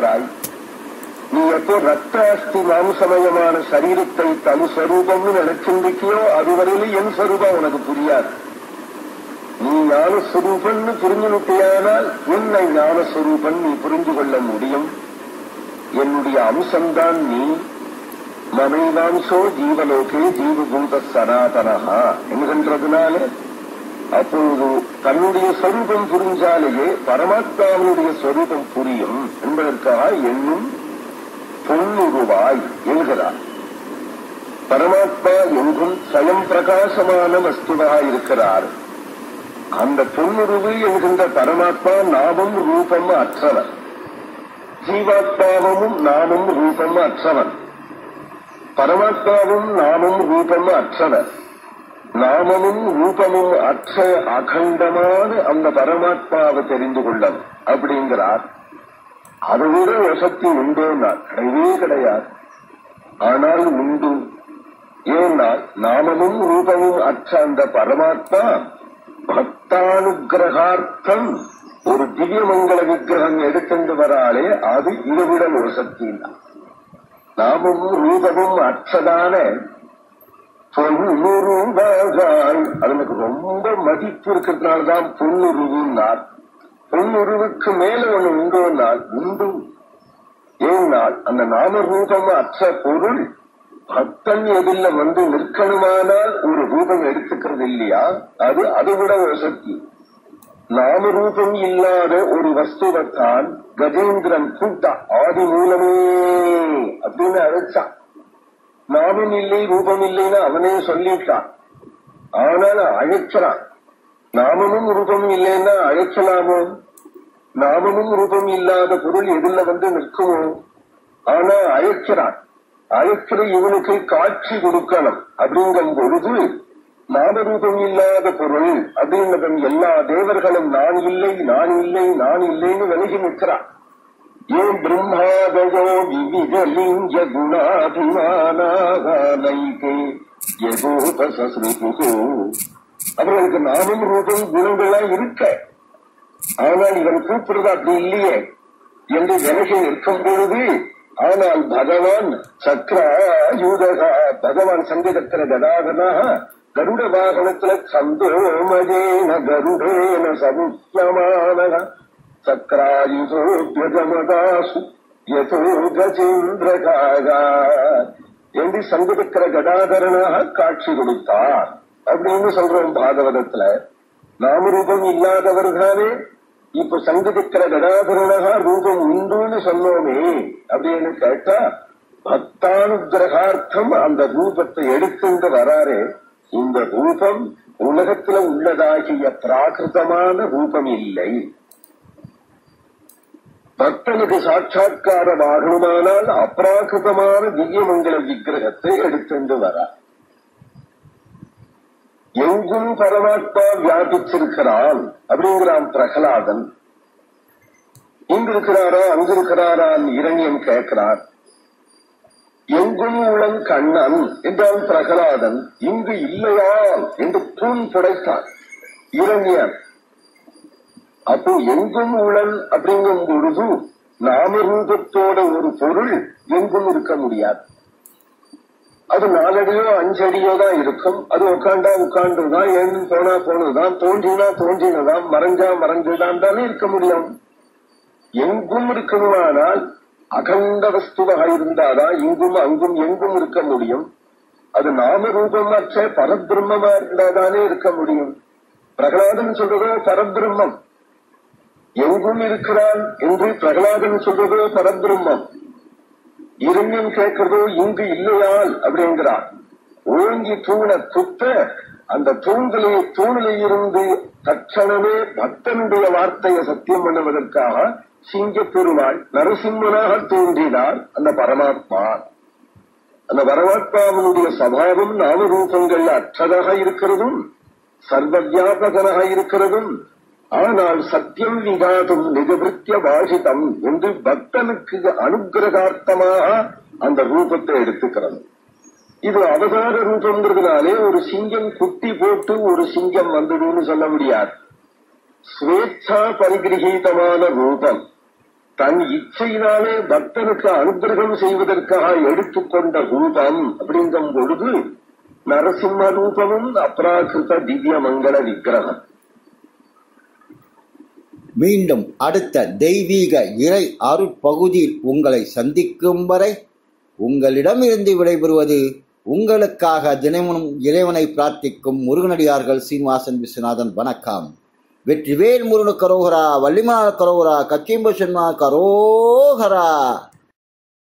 இருக்கிறாய் நீ எப்போ ரத்த அஸ்தி மாம்சமயமான சரீரத்தை தனு சரூபம்னு நினைச்சிருக்கியோ அதுவரையிலும் என் சரூபம் உனக்கு புரியாது. நீ ஞானஸ்வரூபன்னு புரிஞ்சுவிட்டேயானால் உன்னை ஞானஸ்வரூபன் நீ புரிந்து கொள்ள முடியும். என்னுடைய அம்சம்தான் நீ. மமைவாம்சோ ஜீவலோகே ஜீவபூத சனாதனஹா என்கின்றதுனால அப்பொழுது தன்னுடைய சொரூபம் புரிஞ்சாலேயே பரமாத்மாவினுடைய சொரூபம் புரியும் என்பதற்காக என்னும் பொன்னுருவாய் என்கிறார் பரமாத்மா என்றும் சயம் பிரகாசமான வஸ்துவாக இருக்கிறார். அந்த பொன்னுருவு என்கின்ற பரமாத்மா நாமும் ரூபம் அற்றவர். ஜீவாத்மாவும் நாமும் ரூபம் அற்றவன் பரமாத்மாவும் நாமும் ரூபம் அற்றவர். நாமமும் ரூபமும் அற்ற அகண்டமான அந்த பரமாத்மாவை தெரிந்து கொள்ளல் அப்படிங்கிறார். அதை விட வசதி உண்டோன்னா கிடையவே கிடையாது. ஆனால் உண்டு. ஏன்னா நாமமும் ரூபமும் அற்ற அந்த பரமாத்மா பக்தானுகிரகார்த்தம் ஒரு திவ்யமங்கல விக்கிரகம் எடுத்துட்டு வராளே அது இதை விட ஒரு சக்தி இல்லை. நாமும் ரூபமும் அற்றதான பொன்னுருவாய் அதனுக்கு ரொம்ப மதிப்பு இருக்கிறதுனால்தான் பொன்னுருவுன்னார் பொன்னுருவுக்கு மேல ஒண்ணு உண்டோனால் உண்டு. ஏனால் அந்த நாம ரூபம் அற்ற பொருள் பக்தன் எதிரில வந்து நிற்கணுமானால் ஒரு ரூபம் எடுத்துக்கிறது இல்லையா? அது அதை விட ஒரு சக்தி. நாம ரூபம் இல்லாத ஒரு வஸ்துவைத்தான் கஜேந்திரன் கூட்டா. ஆதி மூலமே அப்படின்னு அழைச்சான். நாமும் இல்லை ரூபம் இல்லைன்னு அவனே சொல்லிட்டான். ஆனால் அழைக்கிறான் நாமமும் ரூபம் இல்லைன்னா அழைக்கலாமோ நாமமும் ரூபம் இல்லாத பொருள் எதிரில வந்து நிற்குமோ? ஆனா அழைக்கிறான் அழைக்கிற இவனுக்கு காட்சி கொடுக்கணும். அப்படிங்கும் பொழுது நாமரூபம் இல்லாத பொருள் அப்படின்னதன் எல்லா தேவர்களும் நான் இல்லை நான் இல்லை நான் இல்லைன்னு விலகி நிற்கிறான். பிரம்மாதயோ விவிதலிங்க குணாபிமானாகானைக்கே யகோபசஸ்ருகு அவர்களுக்கு நாமும் ரூபம் குணங்கள்லாம் இருக்க ஆனால் இவன் கூப்பிடுறது அப்படி இல்லையே என்று விலகி நிற்கும் பொழுது ஆனால் பகவான் சக்ராயுதகா பகவான் சங்கீதத்தின கதாகனாக கருட வாகனத்துல சந்தோமஜேன கருடேன சமுத்தியமான சக்கராயுதோபியதமதாசு யதோ கஜேந்திரகாகா என்று சங்கீதக்கிற காட்சி கொடுத்தார் அப்படின்னு சொல்றோம் பாகவதத்துல. நாமரூபம் இல்லாதவர்களே இப்ப சங்கதிக்கிற கடாதரனகா ரூபம் உண்டுன்னு சொன்னோமே அப்படின்னு கேட்டா பக்தானுகிரகார்த்தம் அந்த ரூபத்தை எடுத்துட்டு வராரே. இந்த ரூபம் உலகத்துல உள்ளதாகிய பிராகிருதமான ரூபம் இல்லை. பக்தனுக்கு சாட்சா்காரம் ஆகணுமானால் அப்ராகிருதமான திவ்யமங்கல விக்கிரகத்தை எடுத்துண்டு வரார் எங்கும் பரமாத்மா வியாபிச்சிருக்கிறான் அப்படிங்கிறான் பிரகலாதன். இங்கிருக்கிறாரா இருக்கிறாரா அங்கு இரண்யம் கேட்கிறார். எங்கும் உளன் கண்ணன் என்றான் பிரகலாதன். இங்கு இல்லையா என்று தூண் புடைத்தான் இரண்யன் அப்போ எங்கும் உளன் அப்படிங்கும் பொழுது நாமரூபத்தோட ஒரு பொருள் எங்கும் இருக்க முடியாது. அது நாலடியோ அஞ்சடியோ தான் இருக்கும். அது உட்காண்டா உட்காண்டுதான் எழுந்து போனா போனதுதான் தோன்றினா தோன்றினதான் மறைஞ்சா மறைஞ்சதான் தானே இருக்க முடியும். எங்கும் இருக்கணுமானால் அகண்ட வஸ்துவாக இருந்தாதான் இங்கும் அங்கும் எங்கும் இருக்க முடியும். அது நாம ரூபமற்ற பரபிரம்மமா இருந்தாதானே இருக்க முடியும். பிரகலாதன் சொல்றதோ பரபிரம்மம். எங்கும் இருக்கிறான் என்று பிரகலாதன் சொல்றதோ பரபிரம்மம். இருமின் கேட்கிறதோ இங்கு இல்லையால் அப்படிங்கிறான். ஓங்கி தூண துத்த அந்த தூண்களே தூணிலே இருந்து தட்சணமே பக்தனுடைய வார்த்தையை சத்தியம் பண்ணுவதற்காக சிங்க பெருமாள் நரசிம்மனாக தோன்றினார் அந்த பரமாத்மா. அந்த பரமாத்மாவினுடைய சபாவம் நாமரூபங்கள் அற்றதாக இருக்கிறதும் சர்வவியாபகனாக இருக்கிறதும் ஆனால் சத்தியம் விகாதும் நிஜபிருத்திய பாஷிதம் என்று பக்தனுக்கு அனுகிரகார்த்தமாக அந்த ரூபத்தை எடுத்துக்கிறது. இது அவதார ரூபங்கிறதுனாலே ஒரு சிங்கம் குட்டி போட்டு ஒரு சிங்கம் வந்ததுன்னு சொல்ல முடியாது. ஸ்வேச்சா பரிகிரகீதமான ரூபம். தன் இச்சையினாலே பக்தனுக்கு அனுகிரகம் செய்வதற்காக எடுத்துக்கொண்ட ரூபம் அப்படிங்கும் பொழுது நரசிம்ம ரூபமும் அப்ராகிருத திவ்ய மங்கள விக்கிரகம். மீண்டும் அடுத்த தெய்வீக இறை அருட்பகுதியில் உங்களை சந்திக்கும் வரை உங்களிடமிருந்து விடைபெறுவது உங்களுக்காக தினமும் இறைவனை பிரார்த்திக்கும் முருகனடியார்கள் சீனிவாசன் விஸ்வநாதன். வணக்கம். வெற்றிவேல் முருகனு கரோகரா வள்ளிமால கரோகரா கச்சிம்ப கரோகரா